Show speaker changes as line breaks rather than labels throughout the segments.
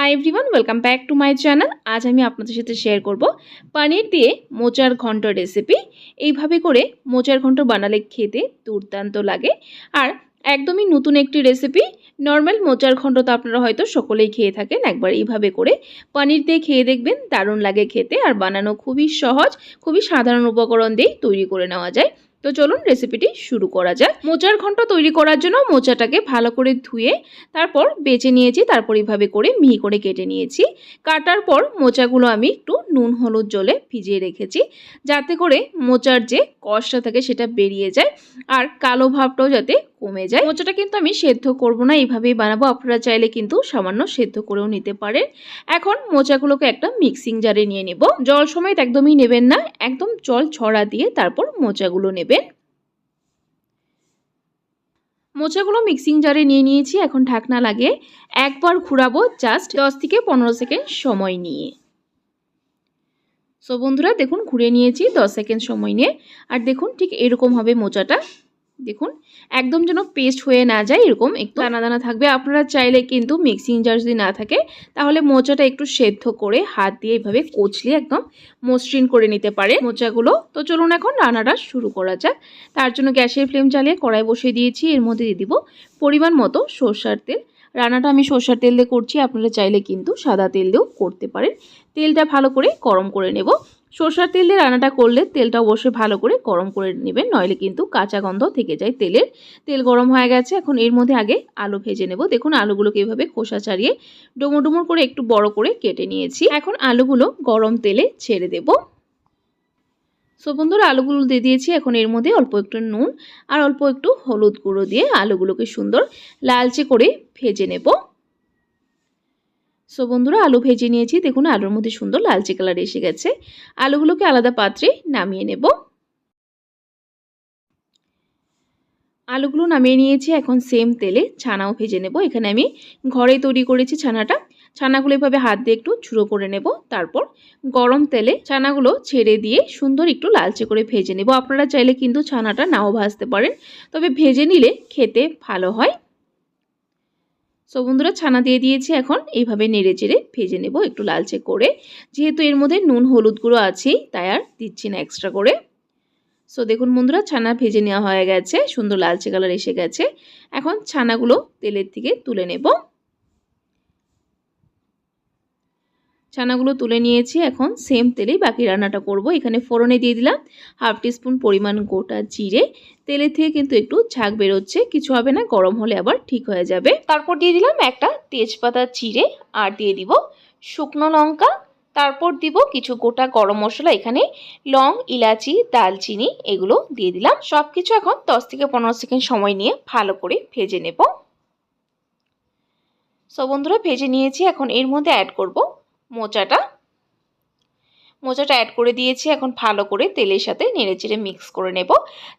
Hi everyone welcome back to my channel আজ আমি আপনাদের সাথে শেয়ার করব পনির দিয়ে মোচার ঘন্ট রেসিপি এইভাবে করে মোচার ঘন্ট বানালে খেতে দুর্দান্ত লাগে। আর একদমই নতুন একটি রেসিপি নর্মাল মোচার ঘন্ট তো আপনারা হয়তো সকলেই খেয়ে থাকেন, একবার এইভাবে করে পনির দিয়ে খেয়ে দেখবেন, দারুণ লাগে খেতে। আর বানানো খুবই সহজ, খুবই সাধারণ উপকরণ দিয়েই তৈরি করে নেওয়া যায়। তো চলুন রেসিপিটি শুরু করা যাক। মোচার ঘন্ট তৈরি করার জন্য মোচাটাকে ভালো করে ধুয়ে তারপর বেছে নিয়েছি, তারপর এইভাবে করে মিহি করে কেটে নিয়েছি। কাটার পর মোচাগুলো আমি একটু নুন হলুদ জলে ভিজিয়ে রেখেছি, যাতে করে মোচার যে কষটা থাকে সেটা বেরিয়ে যায় আর কালো ভাবটাও যাতে কমে যায়। মোচাটা কিন্তু আমি সেদ্ধ করব না, এইভাবেই বানাবো। আপনারা চাইলে কিন্তু সামান্য সেদ্ধ করেও নিতে পারেন। এখন মোচাগুলোকে একটা মিক্সিং জারে নিয়ে নেব। জল সমেত একদমই নেবেন না, একদম জল ছড়া দিয়ে তারপর মোচাগুলো নেবেন। মোচাগুলো মিক্সিং জারে নিয়ে নিয়েছি, এখন ঢাকনা লাগে একবার ঘুরাবো জাস্ট দশ থেকে পনেরো সেকেন্ড সময় নিয়ে। সো বন্ধুরা, দেখুন, ঘুরে নিয়েছি দশ সেকেন্ড সময় নিয়ে। আর দেখুন, ঠিক এরকম হবে মোচাটা। দেখুন, একদম যেন পেস্ট হয়ে না যায়, এরকম একটু দানা দানা থাকবে। আপনারা চাইলে কিন্তু মিক্সিং জার যদি না থাকে, তাহলে মোচাটা একটু সেদ্ধ করে হাত দিয়ে এইভাবে কচলিয়ে একদম মসৃণ করে নিতে পারে মোচাগুলো। তো চলুন এখন রান্নাটা শুরু করা যাক। তার জন্য গ্যাসের ফ্লেম চালিয়ে কড়াই বসিয়ে দিয়েছি। এর মধ্যে দিয়ে দিব পরিমাণ মতো সর্ষার তেল। রান্নাটা আমি সর্ষার তেল দিয়ে করছি। আপনারা চাইলে কিন্তু সাদা তেল দিয়েও করতে পারেন। তেলটা ভালো করে গরম করে নেব। সর্ষার তেল দিয়ে রান্নাটা করলে তেলটা অবশ্যই ভালো করে গরম করে নেবেন, নইলে কিন্তু কাঁচা গন্ধ থেকে যায় তেলের। তেল গরম হয়ে গেছে, এখন এর মধ্যে আগে আলু ভেজে নেব। দেখুন আলুগুলোকে এইভাবে খোসা ছাড়িয়ে ডুমো করে একটু বড় করে কেটে নিয়েছি। এখন আলুগুলো গরম তেলে ছেড়ে দেব। সো বন্ধুরা, আলুগুলো দিয়ে দিয়েছি। এখন এর মধ্যে অল্প একটু নুন আর অল্প একটু হলুদ গুঁড়ো দিয়ে আলুগুলোকে সুন্দর লালচে করে ভেজে নেব। সো বন্ধুরা, আলু ভেজে নিয়েছি। দেখুন, আলুর মধ্যে সুন্দর লালচে কালার এসে গেছে। আলুগুলোকে আলাদা পাত্রে নামিয়ে নেব। আলুগুলো নামিয়ে নিয়েছি। এখন সেম তেলে ছানাও ভেজে নেব। এখানে আমি ঘরে তৈরি করেছি ছানাটা। ছানাগুলো এভাবে হাত দিয়ে একটু ছুড়ো করে নেব। তারপর গরম তেলে ছানাগুলো ছেড়ে দিয়ে সুন্দর একটু লালচে করে ভেজে নেব। আপনারা চাইলে কিন্তু ছানাটা নাও ভাজতে পারেন। তবে ভেজে নিলে খেতে ভালো হয়। সো বন্ধুরা, ছানা দিয়ে দিয়েছি এখন। এইভাবে নেড়ে চেড়ে ভেজে নেব একটু লালচে করে। যেহেতু এর মধ্যে নুন, হলুদ গুঁড়ো আছেই, তাই আর দিচ্ছি না এক্সট্রা করে। সো দেখুন বন্ধুরা, ছানা ভেজে নেওয়া হয়ে গেছে। সুন্দর লালচে কালার এসে গেছে। এখন ছানাগুলো তেলের থেকে তুলে নেব। ছানাগুলো তুলে নিয়েছি, এখন সেম তেলেই বাকি রান্নাটা করব। এখানে ফোড়নে দিয়ে দিলাম হাফ টিস্পুন পরিমাণ গোটা জিরে। তেলের থেকে কিন্তু একটু ঝাঁক বেরোচ্ছে, কিছু হবে না, গরম হলে আবার ঠিক হয়ে যাবে। তারপর দিয়ে দিলাম একটা তেজপাতা চিড়ে আর দিয়ে দিব শুকনো লঙ্কা। তারপর দিব কিছু গোটা গরম মশলা, এখানে লং, ইলাচি, দালচিনি, এগুলো দিয়ে দিলাম। সব কিছু এখন দশ থেকে পনেরো সেকেন্ড সময় নিয়ে ভালো করে ভেজে নেব। সো বন্ধুরা, ভেজে নিয়েছি, এখন এর মধ্যে অ্যাড করব মোচাটা মোচাটা অ্যাড করে দিয়েছি। এখন ভালো করে তেলের সাথে নেড়ে চেড়ে মিক্স করে নেব।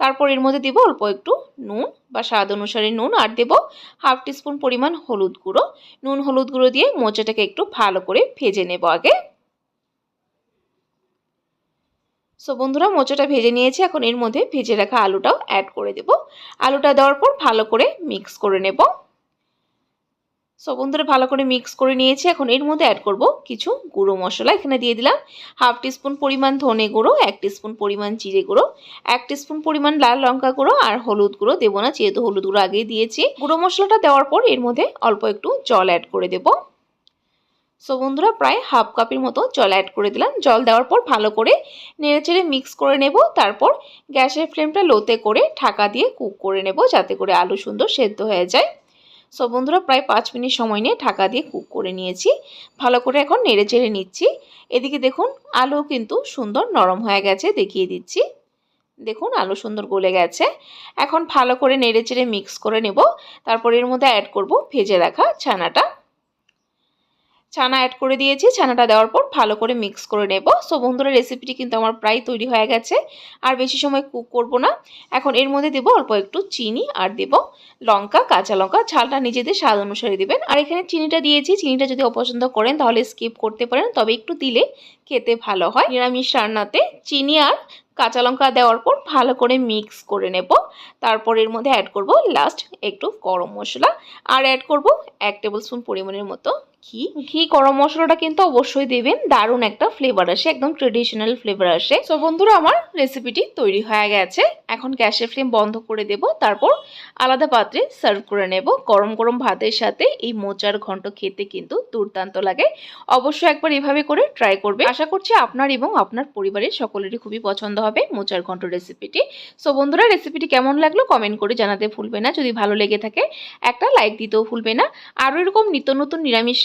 তারপর এর মধ্যে দেবো অল্প একটু নুন বা স্বাদ অনুসারে নুন আর দেবো হাফ টিস্পুন পরিমাণ হলুদ গুঁড়ো। নুন, হলুদ গুঁড়ো দিয়ে মোচাটাকে একটু ভালো করে ভেজে নেব আগে। সো বন্ধুরা, মোচাটা ভেজে নিয়েছি। এখন এর মধ্যে ভেজে রাখা আলুটাও অ্যাড করে দেব। আলুটা দেওয়ার পর ভালো করে মিক্স করে নেব। সো বন্ধুরা, ভালো করে মিক্স করে নিয়েছি। এখন এর মধ্যে অ্যাড করব কিছু গুঁড়ো মশলা। এখানে দিয়ে দিলাম হাফ টিস্পুন পরিমাণ ধনে গুঁড়ো, এক টিস্পুন পরিমাণ জিরে গুঁড়ো, এক টিস্পুন পরিমাণ লাল লঙ্কা গুঁড়ো আর হলুদ গুঁড়ো দেবো না, যেহেতু হলুদ গুঁড়ো আগেই দিয়েছি। গুঁড়ো মশলাটা দেওয়ার পর এর মধ্যে অল্প একটু জল অ্যাড করে দেবো। সো বন্ধুরা, প্রায় হাফ কাপের মতো জল অ্যাড করে দিলাম। জল দেওয়ার পর ভালো করে নেড়েচেড়ে মিক্স করে নেব। তারপর গ্যাসের ফ্লেমটা লোতে করে ঢাকা দিয়ে কুক করে নেব, যাতে করে আলু সুন্দর সেদ্ধ হয়ে যায়। সো বন্ধুরা, প্রায় পাঁচ মিনিট সময় নিয়ে ঢাকা দিয়ে কুক করে নিয়েছি। ভালো করে এখন নেড়ে চেড়ে নিচ্ছি। এদিকে দেখুন, আলু কিন্তু সুন্দর নরম হয়ে গেছে, দেখিয়ে দিচ্ছি। দেখুন, আলু সুন্দর গলে গেছে। এখন ভালো করে নেড়ে চেড়ে মিক্স করে নেব। তারপর এর মধ্যে অ্যাড করব ভেজে রাখা ছানাটা। ছানা অ্যাড করে দিয়েছি, ছানাটা দেওয়ার পর ভালো করে মিক্স করে নেব। সো বন্ধুরা রেসিপিটি কিন্তু আমার প্রায় তৈরি হয়ে গেছে। আর বেশি সময় কুক করব না। এখন এর মধ্যে দেব অল্প একটু চিনি আর দেব লঙ্কা, কাঁচা লঙ্কা। ঝালটা নিজেদের স্বাদ অনুসারে দেবেন। আর এখানে চিনিটা দিয়েছি। চিনিটা যদি অপছন্দ করেন তাহলে স্কিপ করতে পারেন। তবে একটু দিলে খেতে ভালো হয়। নিরামিষ রান্নাতে চিনি আর কাঁচা লঙ্কা দেওয়ার পর ভালো করে মিক্স করে নেব। তারপর এর মধ্যে অ্যাড করব লাস্ট একটু গরম মশলা। আর অ্যাড করব এক টেবিল স্পুন পরিমাণের মতো ঘি। ঘি, গরম মশলাটা কিন্তু অবশ্যই দেবেন। দারুণ একটা ফ্লেভার আসে, একদম ট্রেডিশনাল ফ্লেভার আসে। তো বন্ধুরা, আমার রেসিপিটি তৈরি হয়ে গেছে। এখন গ্যাসের ফ্লেম বন্ধ করে দেব, তারপর আলাদা পাত্রে সার্ভ করে নেব। গরম গরম ভাতের সাথে এই মোচার ঘন্ট খেতে কিন্তু দুর্দান্ত লাগে। অবশ্যই একবার এভাবে করে ট্রাই করবে। আশা করছি আপনার এবং আপনার পরিবারের সকলেরই খুবই পছন্দ হবে মোচার ঘন্ট রেসিপিটি সো বন্ধুরা রেসিপিটি কেমন লাগল কমেন্ট করে জানাতে ভুলবে না। যদি ভালো লেগে থাকে, একটা লাইক দিতেও ভুলবে না। আরও এরকম নিত্য নতুন নিরামিষ